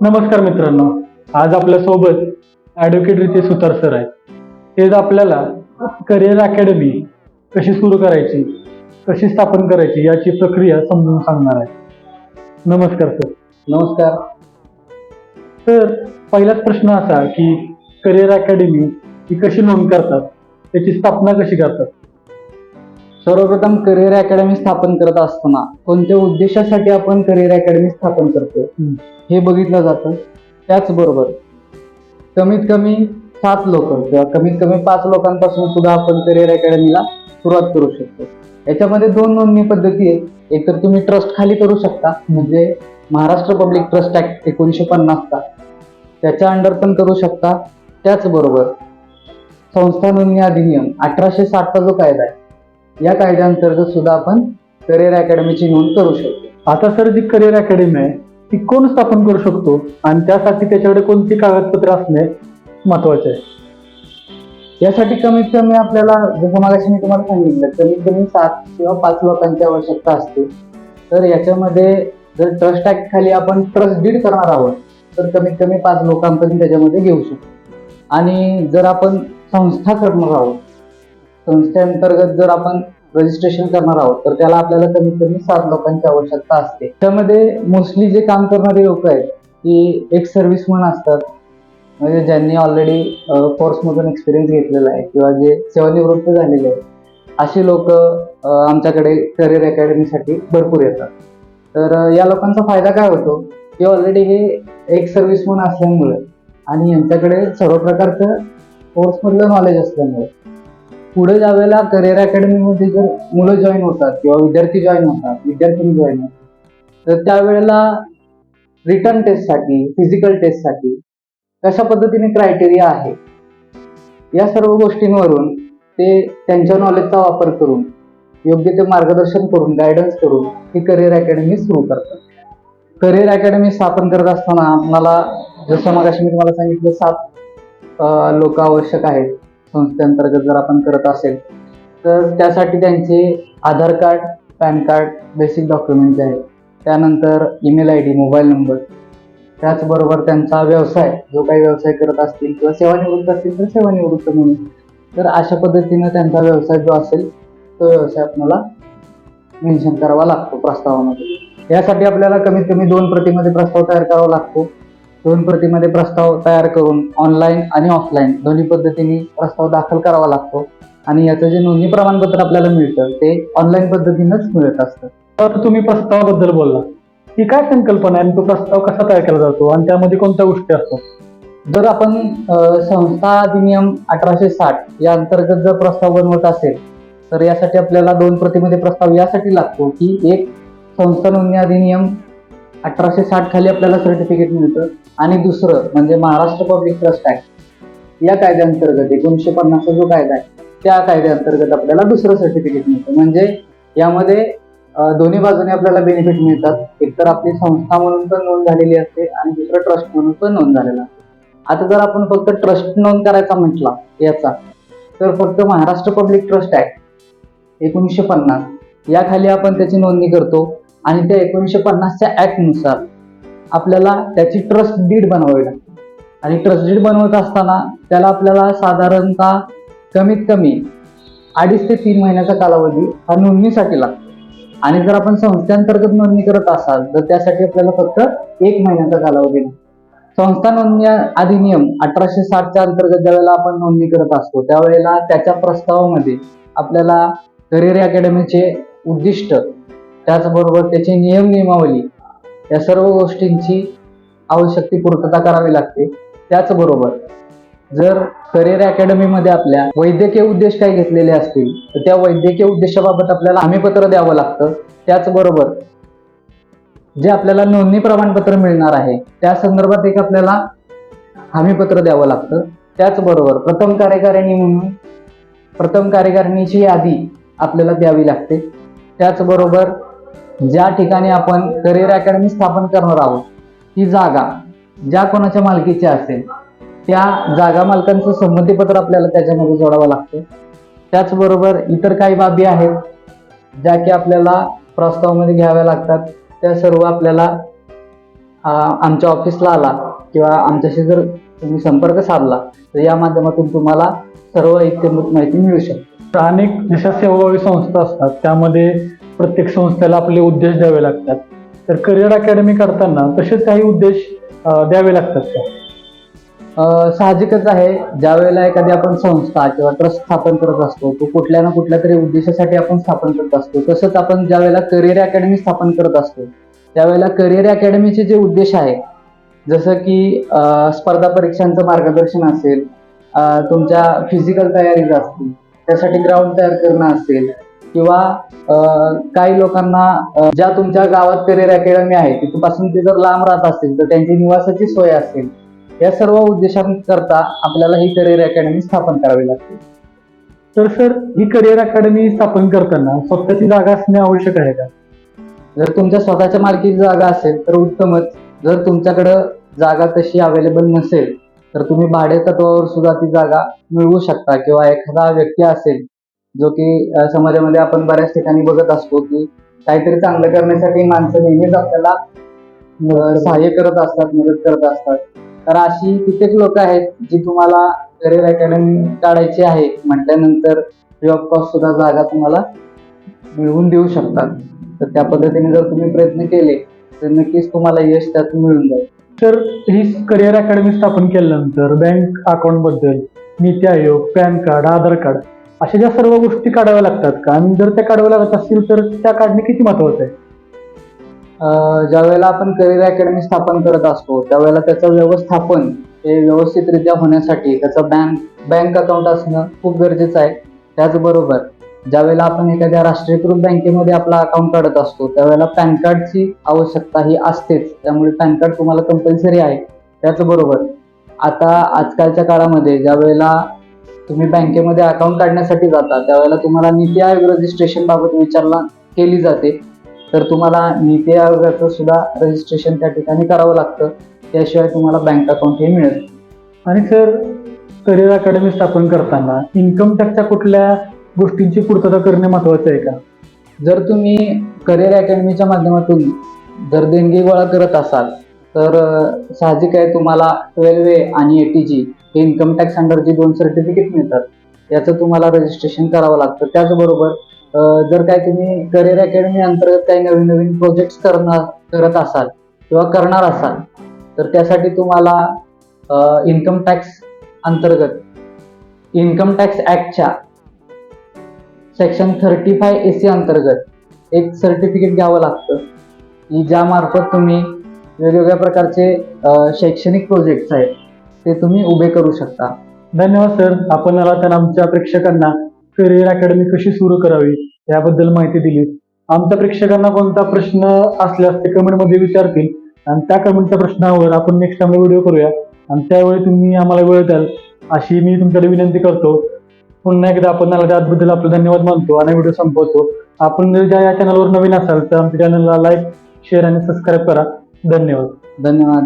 नमस्कार मित्रांनो आज आपल्यासोबत ॲडव्होकेट रितेश सुतार सर आहेत. तेच आपल्याला करिअर अकॅडमी कशी सुरू करायची कशी स्थापन करायची याची प्रक्रिया समजून सांगणार आहे. नमस्कार सर नमस्कार. तर पहिलाच प्रश्न असा की करिअर अकॅडमी ही कशी नोंद करतात त्याची स्थापना कशी करतात? सर्वप्रथम करिअर अकॅडमी स्थापन करत असताना कोणत्या उद्देशासाठी आपण करिअर अकॅडमी स्थापन करतो. हे बघितलं जातं. त्याचबरोबर कमीत कमी सात लोक किंवा कमीत कमी पाच लोकांपासून सुद्धा आपण करिअर अकॅडमीला सुरुवात करू शकतो. याच्यामध्ये दोन नोंदणी पद्धती आहेत. एक तर तुम्ही ट्रस्ट खाली करू शकता म्हणजे महाराष्ट्र पब्लिक ट्रस्ट ऍक्ट एकोणीसशे पन्नासचा त्याच्या अंडर पण करू शकता. त्याचबरोबर संस्था नोंदणी अधिनियम अठराशे साठचा जो कायदा आहे या कायद्याअंतर्गत सुद्धा आपण करिअर अकॅडमीची नोंद करू शकतो. आता सर जी करिअर अकॅडमी आहे ती कोण स्थापन करू शकतो? आणि त्यासाठी त्याच्याकडे कोणती कागदपत्र असणे महत्त्वाचे आहे? यासाठी कमीत कमी आपल्याला जसं मागाशी मी तुम्हाला सांगितलं कमीत कमी सात किंवा पाच लोकांची आवश्यकता असते. तर याच्यामध्ये जर ट्रस्ट ऍक्ट खाली आपण ट्रस्ट डीड करणार आहोत तर कमीत कमी पाच लोकांपर्यंत त्याच्यामध्ये घेऊ शकतो. आणि जर आपण संस्था करणार आहोत संस्थेअंतर्गत जर आपण रजिस्ट्रेशन करणार आहोत तर त्याला आपल्याला कमीत कमी सात लोकांची आवश्यकता असते. त्यामध्ये मोस्टली जे काम करणारे लोक आहेत की एक सर्व्हिसमन असतात. म्हणजे ज्यांनी ऑलरेडी कोर्समधून एक्सपिरियन्स घेतलेला आहे किंवा जे सेवानिवृत्त झालेले आहेत अशी लोक आमच्याकडे करिअर अकॅडमीसाठी भरपूर येतात. तर या लोकांचा फायदा काय होतो की ऑलरेडी हे एक सर्व्हिसमन असल्यामुळे आणि यांच्याकडे सर्व प्रकारचं कोर्समधलं नॉलेज असल्यामुळे पुढे ज्यावेळेला करिअर अकॅडमीमध्ये जर मुलं जॉईन होतात किंवा विद्यार्थी जॉईन होतात विद्यार्थी जॉईन होतात तर त्यावेळेला रिटर्न टेस्टसाठी फिजिकल टेस्टसाठी कशा पद्धतीने क्रायटेरिया आहे? या सर्व गोष्टींवरून ते त्यांच्या नॉलेजचा वापर करून योग्य ते मार्गदर्शन करून गायडन्स करून ही करिअर अकॅडमी सुरू करतात. करिअर अकॅडमी स्थापन करत असताना मला जसं मग मी तुम्हाला सांगितलं सात लोक आवश्यक आहेत. संस्थेअंतर्गत जर आपण करत असेल तर त्यासाठी त्यांचे Aadhaar card PAN card basic document जे आहेत त्यानंतर email I D mobile number त्याचबरोबर त्यांचा व्यवसाय जो काही व्यवसाय करत असतील किंवा सेवानिवृत्त असतील तर सेवानिवृत्त म्हणून. तर अशा पद्धतीनं त्यांचा व्यवसाय जो असेल तो व्यवसाय आपल्याला मेन्शन करावा लागतो प्रस्तावामध्ये. यासाठी आपल्याला कमीत कमी दोन प्रतिमध्ये प्रस्ताव तयार करावा लागतो. दोन प्रतिमध्ये प्रस्ताव तयार करून ऑनलाईन आणि ऑफलाईन दोन्ही पद्धतीने प्रस्ताव दाखल करावा लागतो. आणि याचं जे नोंदणी प्रमाणपत्र आपल्याला मिळतं ते ऑनलाईन पद्धतीनंच मिळत असतं. तर तुम्ही प्रस्तावाबद्दल बोलला. ही काय संकल्पना आहे आणि तो प्रस्ताव कसा तयार केला जातो आणि त्यामध्ये कोणत्या गोष्टी असतात? जर आपण संस्था अधिनियम अठराशे साठ या अंतर्गत जर प्रस्ताव बनवत असेल तर यासाठी आपल्याला दोन प्रतिमध्ये प्रस्ताव यासाठी लागतो की एक संस्था नोंदणी अधिनियम अठराशे साठ खाली आपल्याला सर्टिफिकेट मिळतं. आणि दुसरं म्हणजे महाराष्ट्र पब्लिक ट्रस्ट ऍक्ट या कायद्याअंतर्गत एकोणीसशे पन्नासचा जो कायदा आहे त्या कायद्याअंतर्गत आपल्याला दुसरं सर्टिफिकेट मिळतं. म्हणजे यामध्ये दोन्ही बाजूने आपल्याला बेनिफिट मिळतात. एकतर आपली संस्था म्हणून पण नोंद झालेली असते आणि दुसरं ट्रस्ट म्हणून पण नोंद झालेला असते. आता जर आपण फक्त ट्रस्ट नोंद करायचा म्हटला याचा तर फक्त महाराष्ट्र पब्लिक ट्रस्ट ऍक्ट एकोणीसशे पन्नास या खाली आपण त्याची नोंदणी करतो. आणि त्या एकोणीसशे पन्नासच्या ऍक्टनुसार आपल्याला त्याची ट्रस्ट डीड बनवावी लागते. आणि ट्रस्ट डीड बनवत असताना त्याला आपल्याला साधारणतः कमीत कमी अडीच ते तीन महिन्याचा कालावधी हा नोंदणीसाठी लागतो. आणि जर आपण संस्थेअंतर्गत नोंदणी करत असाल तर त्यासाठी आपल्याला फक्त एक महिन्याचा कालावधी संस्था नोंदणी अधिनियम अठराशे साठच्या अंतर्गत ज्यावेळेला आपण नोंदणी करत असतो त्यावेळेला त्याच्या प्रस्तावामध्ये आपल्याला करिअर अकॅडमीचे उद्दिष्ट त्याचबरोबर त्याची नियम नियमावली या सर्व गोष्टींची आवश्यक ती पूर्तता करावी लागते. त्याचबरोबर जर करिअर अकॅडमीमध्ये आपल्या वैद्यकीय उद्देश काही घेतलेले असतील तर त्या वैद्यकीय उद्देशाबाबत आपल्याला हमीपत्र द्यावं लागतं. त्याचबरोबर जे आपल्याला नोंदणी प्रमाणपत्र मिळणार आहे त्या संदर्भात एक आपल्याला हमीपत्र द्यावं लागतं. त्याचबरोबर प्रथम कार्यकारिणी म्हणून प्रथम कार्यकारिणीची यादी आपल्याला द्यावी लागते. त्याचबरोबर ज्या ठिकाणी आपण करिअर अकॅडमी स्थापन करणार आहोत ती जागा ज्या कोणाच्या मालकीची असेल त्या जागा मालकांचं संमतीपत्र आपल्याला त्याच्यामध्ये जोडावं लागतं. त्याचबरोबर इतर काही बाबी आहेत ज्या की आपल्याला प्रस्तावामध्ये घ्याव्या लागतात. त्या सर्व आपल्याला आमच्या ऑफिसला आला किंवा आमच्याशी जर तुम्ही संपर्क साधला तर या माध्यमातून तुम्हाला सर्व इत्यंभूत माहिती मिळू शकते. अनेक जशा सेवाभावी संस्था असतात त्यामध्ये प्रत्येक संस्थेला आपले उद्देश द्यावे लागतात. तर करिअर अकॅडमी करताना तसेच काही उद्देश द्यावे लागतात का? साहजिकच आहे. ज्या वेळेला एखादी आपण संस्था किंवा ट्रस्ट स्थापन करत असतो तो कुठल्या ना कुठल्या तरी उद्देशासाठी आपण स्थापन करत असतो. तसंच आपण ज्या वेळेला करिअर अकॅडमी स्थापन करत असतो त्यावेळेला करिअर अकॅडमीचे जे उद्देश आहे जसं की स्पर्धा परीक्षांचं मार्गदर्शन असेल तुमच्या फिजिकल तयारीचं असतील त्यासाठी ग्राउंड तयार करणं असेल किंवा काही लोकांना ज्या तुमच्या गावात करिअर अकॅडमी आहे तिथपासून ते जर लांब राहत असतील तर त्यांची निवासाची सोय असेल या सर्व उद्देशांकरता आपल्याला ही करिअर अकॅडमी स्थापन करावी लागते. तर सर ही करिअर अकॅडमी स्थापन करताना स्वतःची जागा असणे आवश्यक आहे का? जर तुमच्या स्वतःच्या मालकीची जागा असेल तर उत्तमच. जर तुमच्याकडं जागा तशी अवेलेबल नसेल तर तुम्ही भाडे तत्वावर सुद्धा ती जागा मिळवू शकता किंवा एखादा व्यक्ती असेल जो की समाजामध्ये आपण बऱ्याच ठिकाणी बघत असतो की काहीतरी चांगलं करण्यासाठी माणसं नेहमीच आपल्याला सहाय्य करत असतात मदत करत असतात. तर अशी कित्येक लोक आहेत जी तुम्हाला करिअर अकॅडमी काढायची आहे. म्हटल्यानंतर फ्री ऑफ कॉस्ट सुद्धा जागा तुम्हाला मिळवून देऊ शकतात. तर त्या पद्धतीने जर तुम्ही प्रयत्न केले तर नक्कीच तुम्हाला यश त्यातून मिळून जाईल. तर ही करिअर अकॅडमी स्थापन केल्यानंतर बँक अकाउंटबद्दल नीती आयोग पॅन कार्ड आधार कार्ड अशा ज्या सर्व गोष्टी काढाव्या लागतात का? आणि जर त्या काढाव्या लागत असतील तर त्या काढणे किती महत्वाचं आहे? ज्या वेळेला आपण करिअर अकॅडमी स्थापन करत असतो त्यावेळेला त्याचं व्यवस्थापन हे व्यवस्थितरित्या होण्यासाठी त्याचं बँक बँक अकाउंट असणं खूप गरजेचं आहे. त्याचबरोबर ज्यावेळेला आपण एखाद्या राष्ट्रीयकृत बँकेमध्ये आपला अकाउंट काढत असतो त्यावेळेला पॅन कार्डची आवश्यकता ही असतेच. त्यामुळे पॅन कार्ड तुम्हाला कंपल्सरी आहे. त्याचबरोबर आता आजकालच्या काळामध्ये ज्या वेळेला तुम्ही बँकेमध्ये अकाउंट काढण्यासाठी जाता त्यावेळेला तुम्हाला नीती आयोग रजिस्ट्रेशन बाबत विचारला केली जाते. तर तुम्हाला नीती आयोगाचं सुद्धा रजिस्ट्रेशन त्या ठिकाणी करावं लागतं. त्याशिवाय तुम्हाला बँक अकाउंट हे मिळत आणि सर करिअर अकॅडमी स्थापन करताना इन्कम टॅक्सच्या कुठल्या गोष्टींची पूर्तता करणे महत्वाचं आहे का? जर तुम्ही करिअर अकॅडमीच्या माध्यमातून जर देणगी गोळा करत असाल तर साहजिक आहे तुम्हाला ट्वेल्व ए आणि एटी जी हे इन्कम टॅक्स अंडरची दोन सर्टिफिकेट मिळतात याचं तुम्हाला रजिस्ट्रेशन करावं लागतं. त्याचबरोबर जर काय तुम्ही करिअर अकॅडमी अंतर्गत काही नवीन नवीन प्रोजेक्ट्स करणार करत असाल किंवा करणार असाल तर त्यासाठी तुम्हाला इन्कम टॅक्स अंतर्गत income tax ॲक्टच्या section thirty five A C अंतर्गत एक सर्टिफिकेट घ्यावं लागतं की ज्यामार्फत तुम्ही वेगवेगळ्या प्रकारचे शैक्षणिक प्रोजेक्ट्स आहेत ते तुम्ही उभे करू शकता. धन्यवाद सर. आपण मला तर आमच्या प्रेक्षकांना करिअर अकॅडमी कशी सुरू करावी याबद्दल माहिती दिली आमच्या प्रेक्षकांना कोणता प्रश्न असल्यास ते कमेंटमध्ये विचारतील आणि त्या कमेंटच्या प्रश्नावर आपण नेक्स्ट टाइमला व्हिडिओ करूया. आणि त्यावेळी तुम्ही आम्हाला वेळ द्याल अशी मी तुमच्याकडे विनंती करतो. पुन्हा एकदा आपण त्याबद्दल आपलं धन्यवाद मानतो आणि व्हिडिओ संपवतो. आपण जर ज्या या चॅनलवर नवीन असाल तर आमच्या चॅनलला लाईक शेअर आणि सबस्क्राईब करा. धन्यवाद. धन्यवाद.